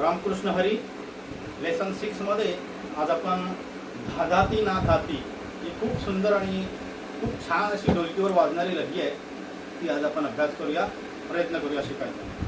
Ramakrishna Hari lesson सिक्समध्ये आज आपण धाधाती ना धाती ही खूप सुंदर आणि खूप छान अशी ढोलकीवर वाजणारी लगी आहे. ती आज आपण अभ्यास करूया प्रयत्न करूया शिकायचा.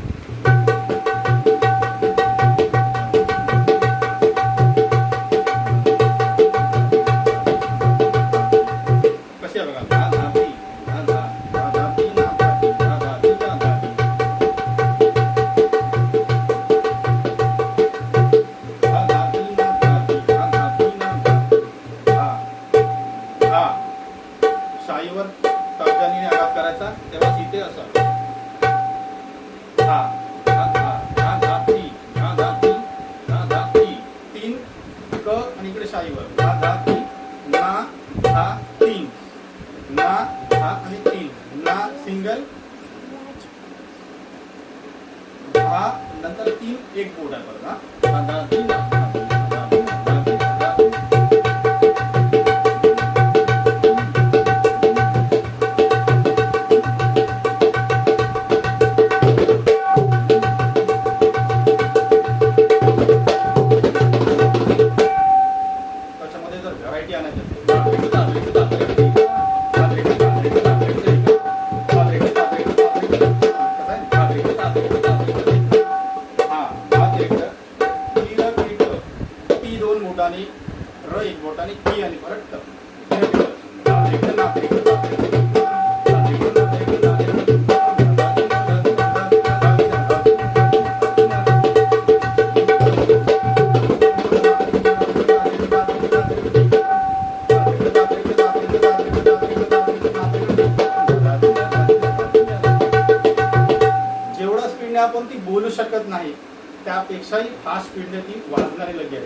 हा. शाईवर तर्जनीने आघात करायचा तेव्हा इथे असा. हा. इकडे शाईवर. हा ना हा तीन. ना हा आणि तीन. ना सिंगल. हा नंतर तीन एक बोर्ड आहे बघा व्हरायटी ती दोन बोटाने र एक बोटाने की आणि परत ट. आपण ती बोलू शकत नाही. त्यापेक्षाही फास्ट स्पीडने ती वाजणारी लगी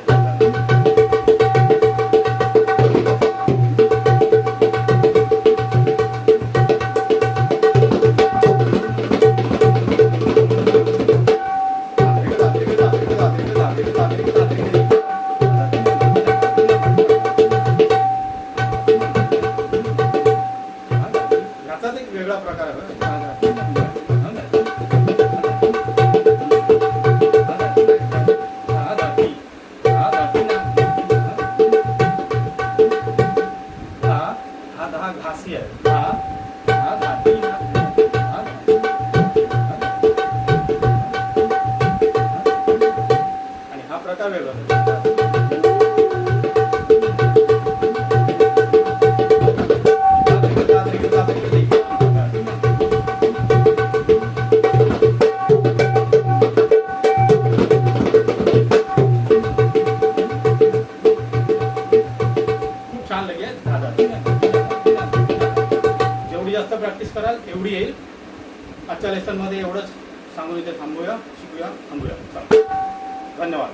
वेगळा प्रकार आहे प्रकार वेगळा. कराल एवढी येईल. आजच्या लेसनमध्ये एवढंच. सांगून इथे थांबूया शिकूया थांबूया. धन्यवाद.